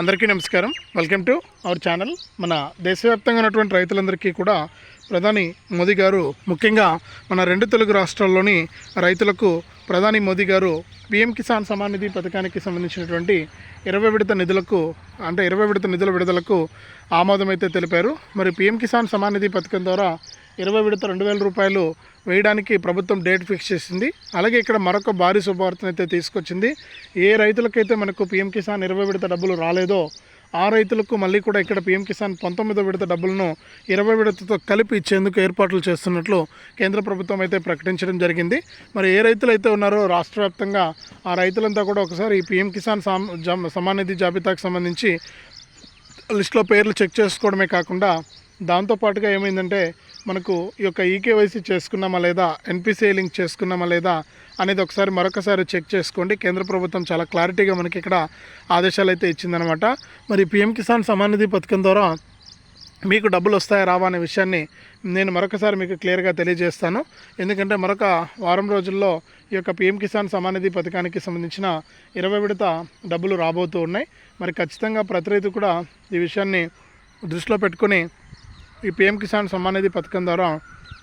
అందరికీ నమస్కారం. Welcome to our channel. మన దేశవ్యాప్తంగా ఉన్నటువంటి రైతులందరికీ కూడా ప్రధాని మోదీ గారు ముఖ్యంగా మన రెండు తెలుగు రాష్ట్రాల్లోని రైతులకు ప్రధాని మోదీ గారు పిఎం కిసాన్ సమాన్ నిధి పథకానికి సంబంధించినటువంటి ఇరవై విడత నిధులకు అంటే ఇరవై విడత నిధుల విడుదలకు ఆమోదమైతే తెలిపారు. మరి పిఎం కిసాన్ సమాన్ నిధి పథకం ద్వారా ఇరవై విడత రెండు వేల రూపాయలు వేయడానికి ప్రభుత్వం డేట్ ఫిక్స్ చేసింది. అలాగే ఇక్కడ మరొక భారీ శుభవార్తను అయితే తీసుకొచ్చింది. ఏ రైతులకైతే మనకు పిఎం కిసాన్ ఇరవై విడత డబ్బులు రాలేదో ఆ రైతులకు మళ్ళీ కూడా ఇక్కడ పీఎం కిసాన్ పంతొమ్మిదో విడత డబ్బులను ఇరవై విడతతో కలిపి ఇచ్చేందుకు ఏర్పాట్లు చేస్తున్నట్లు కేంద్ర ప్రభుత్వం అయితే ప్రకటించడం జరిగింది. మరి ఏ రైతులు అయితే ఉన్నారో రాష్ట్ర వ్యాప్తంగా ఆ రైతులంతా కూడా ఒకసారి ఈ పిఎం కిసాన్ సామ్ సమానిధి జాబితాకు సంబంధించి లిస్ట్లో పేర్లు చెక్ చేసుకోవడమే కాకుండా దాంతోపాటుగా ఏమైందంటే మనకు ఈ యొక్క ఈకేవైసీ చేసుకున్నామా లేదా ఎన్పిసిఐ లింక్ చేసుకున్నామా లేదా అనేది ఒకసారి మరొకసారి చెక్ చేసుకోండి. కేంద్ర ప్రభుత్వం చాలా క్లారిటీగా మనకి ఇక్కడ ఆదేశాలు అయితే ఇచ్చిందనమాట. మరి పిఎం కిసాన్ సమానిధి పథకం ద్వారా మీకు డబ్బులు వస్తాయా రావా అనే విషయాన్ని నేను మరొకసారి మీకు క్లియర్గా తెలియజేస్తాను. ఎందుకంటే మరొక వారం రోజుల్లో ఈ యొక్క పిఎం కిసాన్ సమానిధి పథకానికి సంబంధించిన ఇరవై విడత డబ్బులు రాబోతూ ఉన్నాయి. మరి ఖచ్చితంగా ప్రతి రైతు కూడా ఈ విషయాన్ని దృష్టిలో పెట్టుకొని ఈ పిఎం కిసాన్ సమ్మాన్ నిధి పథకం ద్వారా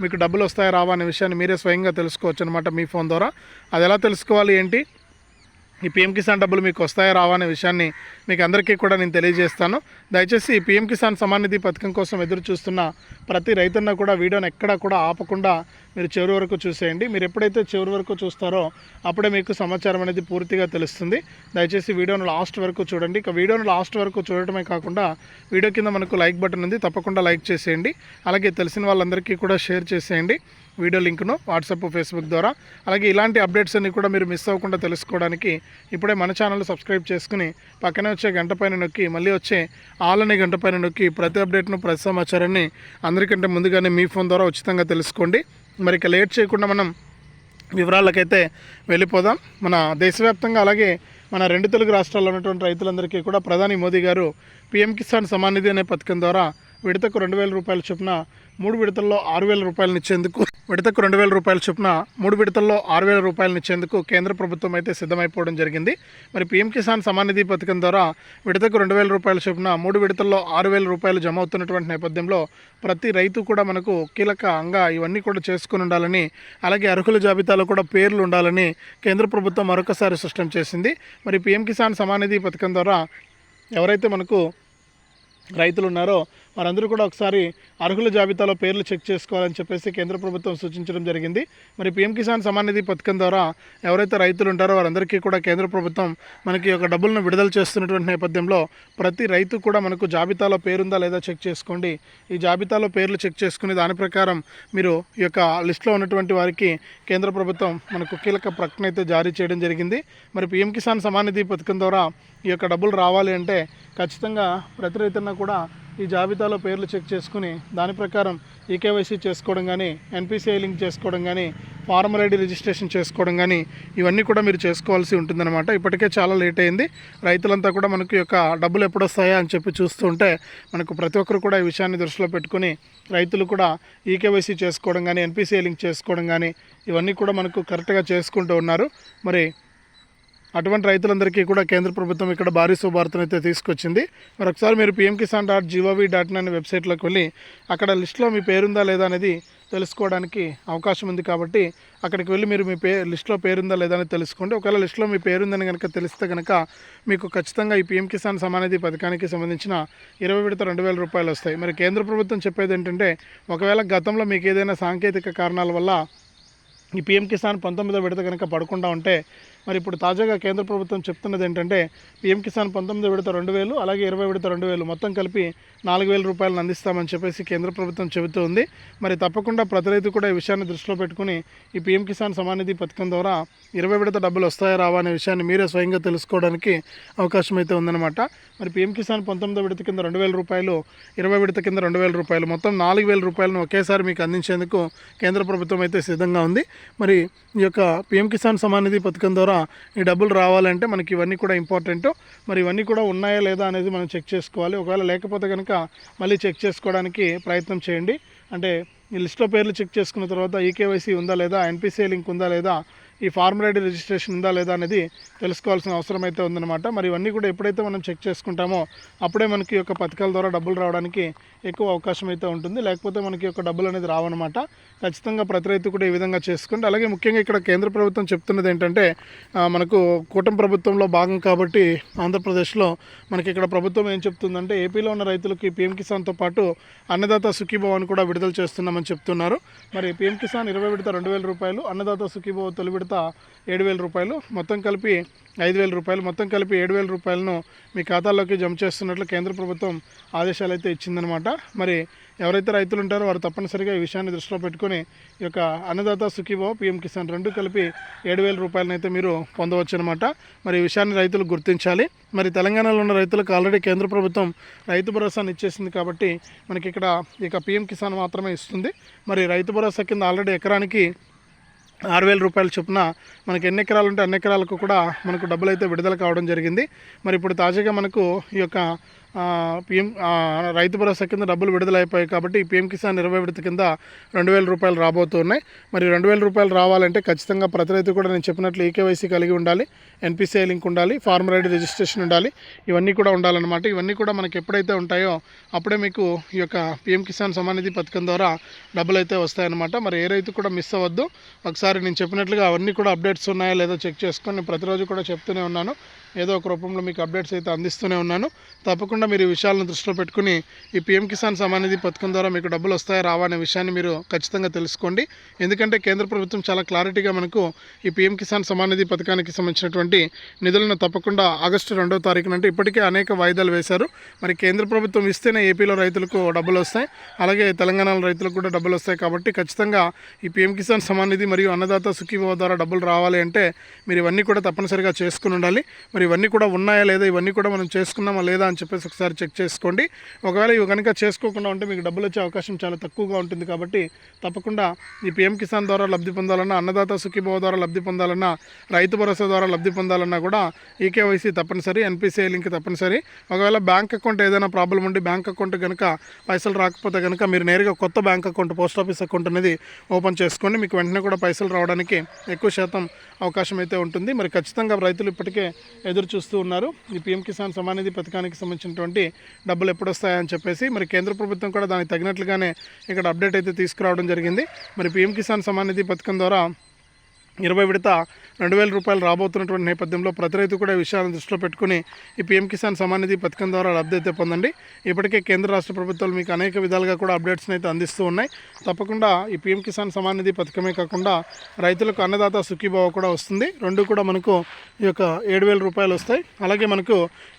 మీకు డబ్బులు వస్తాయా రావా అనే విషయాన్ని మీరే స్వయంగా తెలుసుకోవచ్చు అనమాట మీ ఫోన్ ద్వారా. అది ఎలా తెలుసుకోవాలి ఏంటి? ఈ పిఎం కిసాన్ డబ్బులు మీకు వస్తాయా రావా అనే విషయాన్ని మీకు అందరికీ కూడా నేను తెలియజేస్తాను. దయచేసి ఈ పిఎం కిసాన్ సమాన్ నిధి పథకం కోసం ఎదురు చూస్తున్న ప్రతి రైతన్న కూడా వీడియోని ఎక్కడా కూడా ఆపకుండా మీరు చివరి వరకు చూసేయండి. మీరు ఎప్పుడైతే చివరి వరకు చూస్తారో అప్పుడే మీకు సమాచారం అనేది పూర్తిగా తెలుస్తుంది. దయచేసి వీడియోను లాస్ట్ వరకు చూడండి. ఇక వీడియోను లాస్ట్ వరకు చూడటమే కాకుండా వీడియో కింద మనకు లైక్ బటన్ ఉంది. తప్పకుండా లైక్ చేసేయండి. అలాగే తెలిసిన వాళ్ళందరికీ కూడా షేర్ చేసేయండి. వీడియో లింక్ను వాట్సాప్ ఫేస్బుక్ ద్వారా. అలాగే ఇలాంటి అప్డేట్స్ అన్ని కూడా మీరు మిస్ అవ్వకుండా తెలుసుకోవడానికి ఇప్పుడే మన ఛానల్ సబ్స్క్రైబ్ చేసుకుని పక్కనే వచ్చే గంట పైన నొక్కి మళ్ళీ వచ్చే ఆల్ అనే గంట పైన నొక్కి ప్రతి అప్డేట్ను ప్రతి సమాచారాన్ని అందరికంటే ముందుగానే మీ ఫోన్ ద్వారా ఉచితంగా తెలుసుకోండి. మరి ఇక లేట్ చేయకుండా మనం వివరాలకైతే వెళ్ళిపోదాం. మన దేశవ్యాప్తంగా అలాగే మన రెండు తెలుగు రాష్ట్రాల్లో ఉన్నటువంటి రైతులందరికీ కూడా ప్రధాని మోదీ గారు పీఎం కిసాన్ సమానిధి అనే పథకం ద్వారా విడతకు రెండు వేల రూపాయల చొప్పున మూడు విడతల్లో ఆరు వేల రూపాయలను ఇచ్చేందుకు విడతకు రెండు వేల రూపాయల చొప్పున మూడు విడతల్లో ఆరు వేల రూపాయలను ఇచ్చేందుకు కేంద్ర ప్రభుత్వం అయితే సిద్ధమైపోవడం జరిగింది. మరి పీఎం కిసాన్ సమాన్ నిధి పథకం ద్వారా విడతకు రెండు వేల రూపాయల చొప్పున మూడు విడతల్లో ఆరు వేల రూపాయలు జమ అవుతున్నటువంటి నేపథ్యంలో ప్రతి రైతు కూడా మనకు కీలకంగా ఇవన్నీ కూడా చేసుకుని ఉండాలని అలాగే అర్హుల జాబితాలో కూడా పేర్లు ఉండాలని కేంద్ర ప్రభుత్వం మరొకసారి స్పష్టం చేసింది. మరి పీఎం కిసాన్ సమాన్ నిధి పథకం ద్వారా ఎవరైతే మనకు రైతులు ఉన్నారో వారందరూ కూడా ఒకసారి అర్హుల జాబితాలో పేర్లు చెక్ చేసుకోవాలని చెప్పేసి కేంద్ర ప్రభుత్వం సూచించడం జరిగింది. మరి పీఎం కిసాన్ సమాన్ నిధి పథకం ద్వారా ఎవరైతే రైతులు ఉంటారో వారందరికీ కూడా కేంద్ర ప్రభుత్వం మనకి ఒక డబ్బులను విడుదల చేస్తున్నటువంటి నేపథ్యంలో ప్రతి రైతు కూడా మనకు జాబితాలో పేరుందా లేదా చెక్ చేసుకోండి. ఈ జాబితాలో పేర్లు చెక్ చేసుకుని దాని ప్రకారం మీరు ఈ యొక్క లిస్టులో ఉన్నటువంటి వారికి కేంద్ర ప్రభుత్వం మనకు కీలక ప్రకటన అయితే జారీ చేయడం జరిగింది. మరి పీఎం కిసాన్ సమాన్ నిధి పథకం ద్వారా ఈ యొక్క డబ్బులు రావాలి అంటే ఖచ్చితంగా ప్రతి రైతున్న కూడా ఈ జాబితాలో పేర్లు చెక్ చేసుకుని దాని ప్రకారం ఈకేవైసీ చేసుకోవడం కానీ ఎన్పిసిఐ లింక్ చేసుకోవడం కానీ ఫార్మర్ ఐడి రిజిస్ట్రేషన్ చేసుకోవడం కానీ ఇవన్నీ కూడా మీరు చేసుకోవాల్సి ఉంటుందన్నమాట. ఇప్పటికే చాలా లేట్ అయింది. రైతులంతా కూడా మనకు యొక్క డబ్బులు ఎప్పుడు వస్తాయా అని చెప్పి చూస్తుంటే మనకు ప్రతి ఒక్కరు కూడా ఈ విషయాన్ని దృష్టిలో పెట్టుకుని రైతులు కూడా ఈకేవైసీ చేసుకోవడం కానీ ఎన్పిసిఐ లింక్ చేసుకోవడం కానీ ఇవన్నీ కూడా మనకు కరెక్ట్గా చేసుకుంటూ ఉన్నారు. మరి అటువంటి రైతులందరికీ కూడా కేంద్ర ప్రభుత్వం ఇక్కడ భారీ శుభార్తను అయితే తీసుకొచ్చింది. మరి ఒకసారి మీరు PM Kisan dot GOV dot in అనే వెబ్సైట్లోకి వెళ్ళి అక్కడ లిస్ట్లో మీ పేరుందా లేదా అనేది తెలుసుకోవడానికి అవకాశం ఉంది కాబట్టి అక్కడికి వెళ్ళి మీరు మీ పే లిస్ట్లో పేరుందా లేదా అని తెలుసుకోండి. ఒకవేళ లిస్ట్లో మీ పేరుందని కనుక తెలిస్తే కనుక మీకు ఖచ్చితంగా ఈ పిఎం కిసాన్ సమానిధి పథకానికి సంబంధించిన ఇరవై విడత రెండు వేల రూపాయలు వస్తాయి. మరి కేంద్ర ప్రభుత్వం చెప్పేది ఏంటంటే ఒకవేళ గతంలో మీకు ఏదైనా సాంకేతిక కారణాల వల్ల ఈ పిఎం కిసాన్ పంతొమ్మిదో విడత కనుక పడకుండా ఉంటే మరి ఇప్పుడు తాజాగా కేంద్ర ప్రభుత్వం చెప్తున్నది ఏంటంటే పిఎం కిసాన్ పంతొమ్మిది విడత రెండు వేలు అలాగే ఇరవై విడత రెండు వేలు మొత్తం కలిపి నాలుగు వేల రూపాయలను అందిస్తామని చెప్పేసి కేంద్ర ప్రభుత్వం చెబుతూ ఉంది. మరి తప్పకుండా ప్రతి రైతు కూడా ఈ విషయాన్ని దృష్టిలో పెట్టుకుని ఈ పిఎం కిసాన్ సమానిధి పథకం ద్వారా ఇరవై విడత డబ్బులు వస్తాయా రావా అనే విషయాన్ని మీరే స్వయంగా తెలుసుకోవడానికి అవకాశం అయితే ఉందన్నమాట. మరి పిఎం కిసాన్ పంతొమ్మిదో విడత కింద రెండు వేల రూపాయలు ఇరవై విడత కింద రెండు వేల రూపాయలు మొత్తం నాలుగు వేల రూపాయలను ఒకేసారి మీకు అందించేందుకు కేంద్ర ప్రభుత్వం అయితే సిద్ధంగా ఉంది. మరి ఈ యొక్క పిఎం కిసాన్ సమానిధి పథకం ద్వారా ఈ డబ్బులు రావాలంటే మనకి ఇవన్నీ కూడా ఇంపార్టెంట్ మరి ఇవన్నీ కూడా ఉన్నాయా లేదా అనేది మనం చెక్ చేసుకోవాలి. ఒకవేళ లేకపోతే కనుక మళ్ళీ చెక్ చేసుకోవడానికి ప్రయత్నం చేయండి. అంటే ఈ లిస్ట్లో పేర్లు చెక్ చేసుకున్న తర్వాత ఈకేవైసీ ఉందా లేదా ఎన్పిసిఐ లింక్ ఉందా లేదా ఈ ఫార్మ్ ఐడి రిజిస్ట్రేషన్ ఉందా లేదా అనేది తెలుసుకోవాల్సిన అవసరం అయితే ఉందన్నమాట. మరి ఇవన్నీ కూడా ఎప్పుడైతే మనం చెక్ చేసుకుంటామో అప్పుడే మనకి యొక్క పథకాల ద్వారా డబ్బులు రావడానికి ఎక్కువ అవకాశం అయితే ఉంటుంది. లేకపోతే మనకి యొక్క డబ్బులు అనేది రావన్నమాట. ఖచ్చితంగా ప్రతి రైతు కూడా ఈ విధంగా చేసుకోండి అలాగే ముఖ్యంగా ఇక్కడ కేంద్ర ప్రభుత్వం చెప్తున్నది ఏంటంటే మనకు కూటమి ప్రభుత్వంలో భాగం కాబట్టి ఆంధ్రప్రదేశ్లో మనకి ఇక్కడ ప్రభుత్వం ఏం చెప్తుందంటే ఏపీలో ఉన్న రైతులకి పీఎం కిసాన్తో పాటు అన్నదాత సుఖీభవన్ కూడా విడుదల చేస్తున్నామని చెప్తున్నారు. మరి పీఎం కిసాన్ ఇరవై విడత రెండు వేల రూపాయలు అన్నదాత సుఖీభవ తొలి విడత ఏడు వేల రూపాయలు. మొత్తం కలిపి ఐదు వేల రూపాయలు. మొత్తం కలిపి ఏడు వేల రూపాయలను మీ ఖాతాలోకి జమ చేస్తున్నట్లు కేంద్ర ప్రభుత్వం ఆదేశాలు అయితే ఇచ్చిందనమాట మరి ఎవరైతే రైతులు ఉంటారో వారు తప్పనిసరిగా ఈ విషయాన్ని దృష్టిలో పెట్టుకొని ఈ యొక్క అన్నదాత సుఖీభావ పిఎం కిసాన్ రెండు కలిపి ఏడు వేల రూపాయలను అయితే మీరు పొందవచ్చు అనమాట మరి ఈ విషయాన్ని రైతులు గుర్తించాలి. మరి తెలంగాణలో ఉన్న రైతులకు ఆల్రెడీ కేంద్ర ప్రభుత్వం రైతు భరోసాను ఇచ్చేసింది కాబట్టి మనకి ఇక్కడ ఇక పిఎం కిసాన్ మాత్రమే ఇస్తుంది. మరి రైతు భరోసా కింద ఆల్రెడీ ఎకరానికి ఆరు వేల రూపాయల చొప్పున మనకి ఎన్ని ఎకరాలు ఉంటే అన్ని ఎకరాలకు కూడా మనకు డబ్బులు అయితే విడుదల కావడం జరిగింది. మరి ఇప్పుడు తాజాగా మనకు ఈ యొక్క పిఎం రైతు భరోసా కింద డబ్బులు విడుదల అయిపోయాయి కాబట్టి పిఎం కిసాన్ ఇరవై విడత కింద రెండు వేల రూపాయలు రాబోతున్నాయి. మరి రెండు వేల రూపాయలు రావాలంటే ఖచ్చితంగా ప్రతి రైతు కూడా నేను చెప్పినట్లు ఈకేవైసీ కలిగి ఉండాలి ఎన్పిసిఐ లింక్ ఉండాలి ఫార్మర్ ఐడి రిజిస్ట్రేషన్ ఉండాలి ఇవన్నీ కూడా ఉండాలన్నమాట. ఇవన్నీ కూడా మనకి ఎప్పుడైతే ఉంటాయో అప్పుడే మీకు ఈ యొక్క పిఎం కిసాన్ సమానిధి పథకం ద్వారా డబ్బులు అయితే వస్తాయన్నమాట. మరి ఏ రైతు కూడా మిస్ అవ్వద్దు. ఒకసారి నేను చెప్పినట్లుగా అవన్నీ కూడా అప్డేట్స్ ఉన్నాయా లేదో చెక్ చేసుకొని నేను ప్రతిరోజు కూడా చెప్తూనే ఉన్నాను. ఏదో ఒక రూపంలో మీకు అప్డేట్స్ అయితే అందిస్తూనే ఉన్నాను. తప్పకుండా మీరు ఈ విషయాలను దృష్టిలో పెట్టుకుని ఈ పిఎం కిసాన్ సమానిధి పథకం ద్వారా మీకు డబ్బులు వస్తాయా రావా అనే విషయాన్ని మీరు ఖచ్చితంగా తెలుసుకోండి. ఎందుకంటే కేంద్ర ప్రభుత్వం చాలా క్లారిటీగా మనకు ఈ పిఎం కిసాన్ సమానిధి పథకానికి సంబంధించినటువంటి నిధులను తప్పకుండా ఆగస్టు రెండవ తారీఖున అంటే ఇప్పటికే అనేక వాయిదాలు వేశారు. మరి కేంద్ర ప్రభుత్వం ఇస్తేనే ఏపీలో రైతులకు డబ్బులు వస్తాయి. అలాగే తెలంగాణలో రైతులకు కూడా డబ్బులు వస్తాయి కాబట్టి ఖచ్చితంగా ఈ పిఎం కిసాన్ సమానిధి మరియు అన్నదాత సుఖీభవ ద్వారా డబ్బులు రావాలి అంటే మీరు ఇవన్నీ కూడా తప్పనిసరిగా చేసుకుని ఉండాలి. మరి ఇవన్నీ కూడా ఉన్నాయా లేదా ఇవన్నీ కూడా మనం చేసుకున్నామా లేదా అని చెప్పేసి ఒకసారి చెక్ చేసుకోండి. ఒకవేళ ఇవి కనుక చేసుకోకుండా ఉంటే మీకు డబ్బులు వచ్చే అవకాశం చాలా తక్కువగా ఉంటుంది కాబట్టి తప్పకుండా ఈ పిఎం కిసాన్ ద్వారా లబ్ధి పొందాలన్నా అన్నదాత సుఖీభవ ద్వారా లబ్ధి పొందాలన్నా రైతు భరోసా ద్వారా లబ్ధి పొందాలన్నా కూడా ఈకేవైసీ తప్పనిసరి ఎన్పిసిఐ లింక్ తప్పనిసరి. ఒకవేళ బ్యాంక్ అకౌంట్ ఏదైనా ప్రాబ్లం ఉండి బ్యాంక్ అకౌంట్ కనుక పైసలు రాకపోతే కనుక మీరు నేరుగా కొత్త bank account post office account అనేది ఓపెన్ చేసుకోండి మీకు వెంటనే కూడా పైసలు రావడానికి ఎక్కువ శాతం అవకాశం అయితే ఉంటుంది. మరి ఖచ్చితంగా రైతులు ఇప్పటికే ఎదురు చూస్తూ ఉన్నారు. ఈ పీఎం కిసాన్ సమానిధి పథకానికి సంబంధించినటువంటి డబ్బులు ఎప్పుడు వస్తాయని చెప్పేసి మరి కేంద్ర ప్రభుత్వం కూడా దానికి తగినట్లుగానే ఇక్కడ అప్డేట్ అయితే తీసుకురావడం జరిగింది. మరి పీఎం కిసాన్ సమానిధి పథకం ద్వారా ఇరవై విడత రెండు వేల రూపాయలు రాబోతున్నటువంటి నేపథ్యంలో ప్రతి రైతు కూడా విషయాన్ని విషయాలను దృష్టిలో పెట్టుకుని ఈ పీఎం కిసాన్ సమానిధి పథకం ద్వారా లబ్ధి అయితే పొందండి. ఇప్పటికే కేంద్ర రాష్ట్ర ప్రభుత్వాలు మీకు అనేక విధాలుగా కూడా అప్డేట్స్ని అయితే అందిస్తూ ఉన్నాయి. తప్పకుండా ఈ పీఎం కిసాన్ సమానిధి పథకమే కాకుండా రైతులకు అన్నదాత సుఖీభావ కూడా వస్తుంది. రెండు కూడా మనకు ఈ యొక్క ఏడు వేల రూపాయలు వస్తాయి. అలాగే మనకు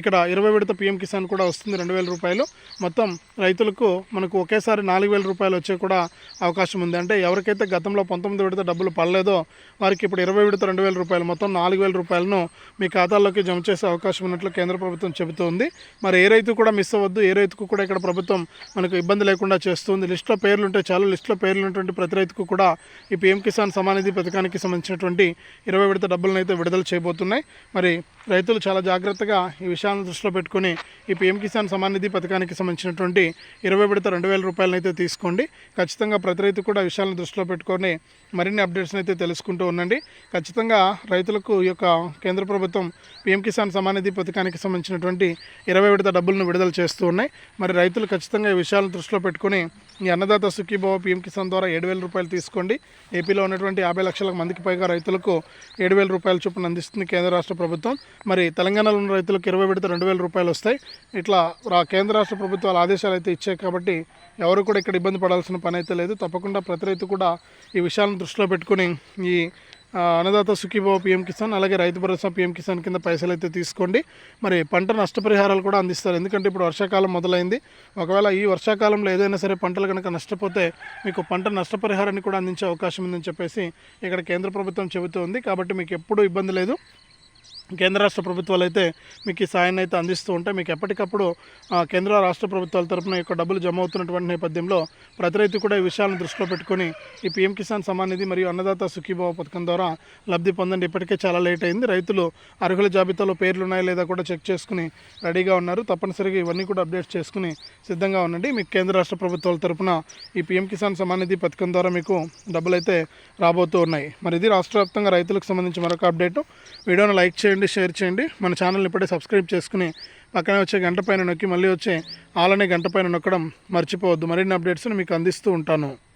ఇక్కడ ఇరవై విడత పీఎం కిసాన్ కూడా వస్తుంది రెండు వేల రూపాయలు. మొత్తం రైతులకు మనకు ఒకేసారి నాలుగు వేల రూపాయలు వచ్చే కూడా అవకాశం ఉంది. అంటే ఎవరికైతే గతంలో పంతొమ్మిది విడత డబ్బులు పడలేదో వారికి ఇప్పుడు ఇరవై విడత రెండు వేల రూపాయలు మొత్తం నాలుగు వేల రూపాయలను మీ ఖాతాల్లోకి జమ చేసే అవకాశం ఉన్నట్లు కేంద్ర ప్రభుత్వం చెబుతోంది. మరి ఏ రైతు కూడా మిస్ అవ్వద్దు. ఏ రైతుకు కూడా ఇక్కడ ప్రభుత్వం మనకు ఇబ్బంది లేకుండా చేస్తుంది. లిస్టులో పేర్లు ఉంటే చాలా. లిస్టులో పేర్లు ఉన్నటువంటి ప్రతి రైతుకు కూడా ఈ పీఎం కిసాన్ సమానిధి పథకానికి సంబంధించినటువంటి ఇరవై విడత డబ్బులను అయితే విడుదల చేయబోతున్నాయి. మరి రైతులు చాలా జాగ్రత్తగా ఈ విషయాలను దృష్టిలో పెట్టుకొని ఈ పీఎం కిసాన్ సమానిధి పథకానికి సంబంధించినటువంటి ఇరవై విడత రెండు వేల రూపాయలను అయితే తీసుకోండి. ఖచ్చితంగా ప్రతి రైతు కూడా విషయాలను దృష్టిలో పెట్టుకొని మరిన్ని అప్డేట్స్ని అయితే తెలుసుకుంటూ ఉండండి. ఖచ్చితంగా రైతులకు ఈ యొక్క కేంద్ర ప్రభుత్వం పీఎం కిసాన్ సమానిధి పథకానికి సంబంధించినటువంటి ఇరవై విడత డబ్బులను విడుదల చేస్తూ ఉన్నాయి. మరి రైతులు ఖచ్చితంగా ఈ విషయాలను దృష్టిలో పెట్టుకుని ఈ అన్నదాత సుఖీభావ పీఎం కిసాన్ ద్వారా ఏడు వేల రూపాయలు తీసుకోండి. ఏపీలో ఉన్నటువంటి యాభై లక్షల మందికి పైగా రైతులకు ఏడు వేల రూపాయల చొప్పున అందిస్తుంది కేంద్ర రాష్ట్ర ప్రభుత్వం. మరి తెలంగాణలో ఉన్న రైతులకు ఇరవై విడత రెండు వేల రూపాయలు వస్తాయి. ఇట్లా రా కేంద్ర రాష్ట్ర ప్రభుత్వాలు ఆదేశాలు అయితే ఇచ్చాయి కాబట్టి ఎవరు కూడా ఇక్కడ ఇబ్బంది పడాల్సిన పని అయితే లేదు. తప్పకుండా ప్రతి రైతు కూడా ఈ విషయాలను దృష్టిలో పెట్టుకుని ఈ అన్నదాత సుఖీభావ పిఎం కిసాన్ అలాగే రైతు భరోసా పిఎం కిసాన్ కింద పైసలు అయితే తీసుకోండి. మరి పంట నష్టపరిహారాలు కూడా అందిస్తారు. ఎందుకంటే ఇప్పుడు వర్షాకాలం మొదలైంది. ఒకవేళ ఈ వర్షాకాలంలో ఏదైనా సరే పంటలు కనుక నష్టపోతే మీకు పంట నష్టపరిహారాన్ని కూడా అందించే అవకాశం ఉందని చెప్పేసి ఇక్కడ కేంద్ర ప్రభుత్వం చెబుతోంది. కాబట్టి మీకు ఎప్పుడూ ఇబ్బంది లేదు. కేంద్ర రాష్ట్ర ప్రభుత్వాలు అయితే మీకు ఈ సాయాన్ని అయితే అందిస్తూ ఉంటాయి మీకు ఎప్పటికప్పుడు కేంద్ర రాష్ట్ర ప్రభుత్వాల తరపున యొక్క డబ్బులు జమ అవుతున్నటువంటి నేపథ్యంలో ప్రతి రైతు కూడా ఈ విషయాలను దృష్టిలో పెట్టుకొని ఈ పీఎం కిసాన్ సమాన్ నిధి మరియు అన్నదాత సుఖీభావ పథకం ద్వారా లబ్ధి పొందండి. ఇప్పటికే చాలా లేట్ అయింది. రైతులు అర్హుల జాబితాలో పేర్లు ఉన్నాయా లేదా కూడా చెక్ చేసుకుని రెడీగా ఉన్నారు. తప్పనిసరిగా ఇవన్నీ కూడా అప్డేట్ చేసుకుని సిద్ధంగా ఉండండి. మీకు కేంద్ర రాష్ట్ర ప్రభుత్వాల తరపున ఈ పీఎం కిసాన్ సమాన్ నిధి పథకం ద్వారా మీకు డబ్బులు అయితే రాబోతూ ఉన్నాయి. మరి ఇది రాష్ట్ర వ్యాప్తంగా రైతులకు సంబంధించి మరొక అప్డేట్. వీడియోను లైక్ చేయండి. షేర్ చేయండి. మన ఛానల్ని ఇప్పుడే సబ్స్క్రైబ్ చేసుకుని పక్కనే వచ్చే గంట పైన నొక్కి మళ్ళీ వచ్చే ఆలనే గంట పైన నొక్కడం మర్చిపోవద్దు. మరిన్ని అప్డేట్స్ని మీకు అందిస్తూ ఉంటాను.